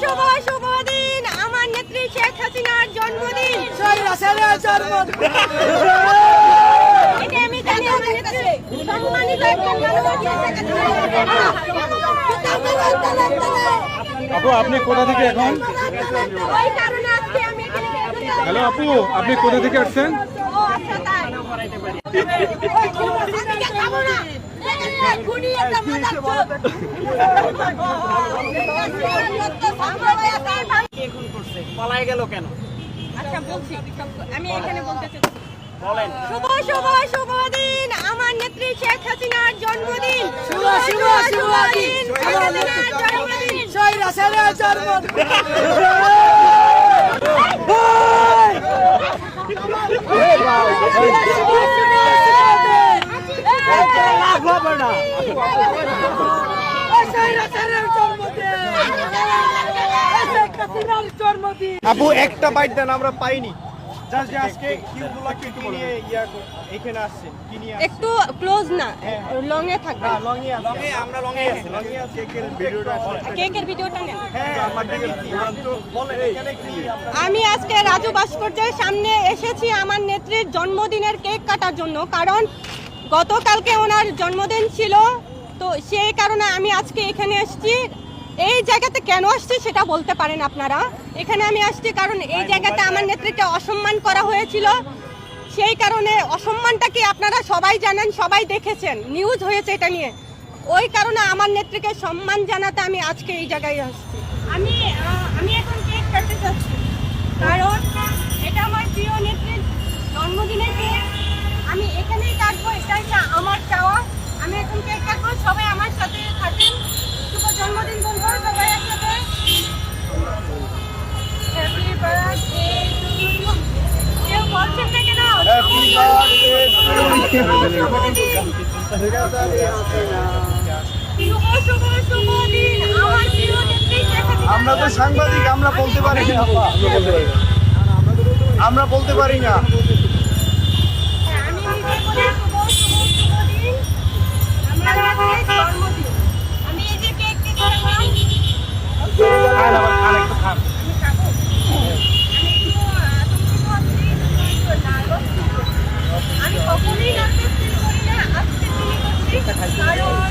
শুভ শুভ দিন আমার নেত্রী শেখ হাসিনার জন্মদিন। এটা আমি জানি আমার নেত্রী। সম্মানিত একজন আপু আপনি কোথা থেকে এখন? ওই কারণে আজকে আমি এখানে এসেছি। হ্যালো আপু আপনি কোথা থেকে আসছেন? ও পালাই গেল কেন? আচ্ছা বলছি। আমি এখানে বলতে বলেন। শুভ শুভ শুভ দিন। আমার নেত্রী শেখ হাসিনার জন্মদিন। শুভ, শুভ, শুভ দিন। শেখ হাসিনার জন্মদিন। আপু একটা বাইট দেন আমরা পাইনি। জাস্ট আজকে কিউগুলা কি কি নিয়ে ইয়া কর- এখানে আসছেন কি নিয়ে আসছেন একটু ক্লোজ না লং এ থাকবে। হ্যাঁ লংয়ে আছে। লংয়ে আমরা লংয়ে আছি। লংয়ে আছে। কেকের ভিডিওটা কেকের ভিডিওটা নেন। হ্যাঁ আমরা দেখেছি তো বলেন এখানে কি? আমরা আমি আজকে রাজু ভাস্কর্যের সামনে এসেছি আমার নেত্রীর জন্মদিনের কেক কাটার জন্য কারণ গতকালকে ওনার জন্মদিন ছিল। তো সেই কারণে আমি আজকে এখানে এসেছি। এই জায়গাতে কেন আসছি সেটা বলতে পারেন আপনারা? এখানে আমি আসছি কারণ এই জায়গাতে আমার নেত্রীকে অসম্মান করা হয়েছিল। সেই কারণে অসম্মানটা কি আপনারা সবাই জানেন সবাই দেখেছেন? নিউজ হয়েছে এটা নিয়ে। ওই কারণে আমার নেত্রীকে সম্মান জানাতে আমি আজকে এই জায়গায় আসছি। আমি আমি এখন কেক কাটতে চাচ্ছি। কারণ এটা আমার প্রিয় নেত্রীর জন্মদিনের কেক আমি এখানেই কাটবো এটা আমার চাওয়া। আমি এখন কেক কাটবো সবাই আমার সাথে থাকেন আমার তো সাংবাদিক আমরা বলতে পারি না। আমরা বলতে পারি না। হ্যাঁ, আমি এই যে কেক কেটে খেলাম আমি খাব আমি একটু আতঙ্কিত আছি একটু নার্ভাস আমি কখনোই নার্ভাস ফিল করি না আজকে ফিল করছি কারণ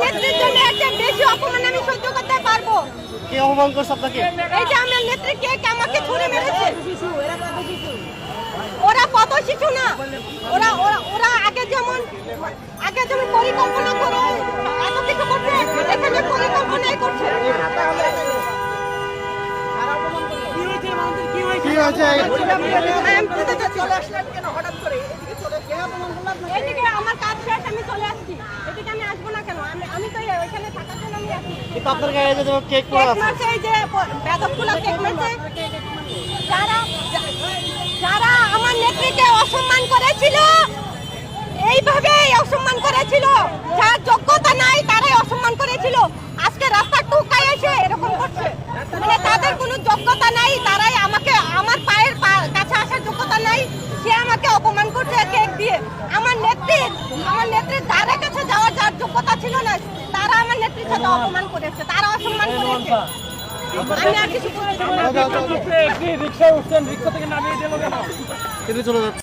নেত্রীর জন্য একটা বেশি অপমান আমি সহ্য করতে পারব। কে অপমান করছ আপনাকে? এই যে আমার নেত্রী কে আমাকে ছুড়ে মেরেছে? ওরা কত শিশু না? ওরা ওরা ওরা আগে যেমন আগে যেমন পরিকল্পনা করে এত কিছু করছে এখানে পরিকল্পনাই করছে। কিন্তু আপনার গায়ে যে কেক কেক মারছে এই যে বেদবগুলো কেক মারছে যারা যারা আমার নেত্রীকে অসম্মান করেছিল এইভাবে অসম্মান করেছিল। যার যোগ্যতা নাই তারাই অসম্মান করেছিল। আজকে রাস্তা টুকায় এসে এরকম করছে। মানে তাদের কোনো যোগ্যতা নাই তারাই আমাকে আমার পায়ের পা- কাছে আসার যোগ্যতা নাই সে আমাকে অপমান করছে কেক দিয়ে। আমার নেত্রীর আমার নেত্রীর ধারে কাছে যাওয়ার যার যোগ্যতা ছিল না তারা আমার নেত্রীর সাথে অপমান করেছে তারা অসম্মান করেছে। আমি আর কিছু বলতে রিক্সা উঠছেন রিক্সা থেকে নামিয়ে দিল কেন চলে যাচ্ছে।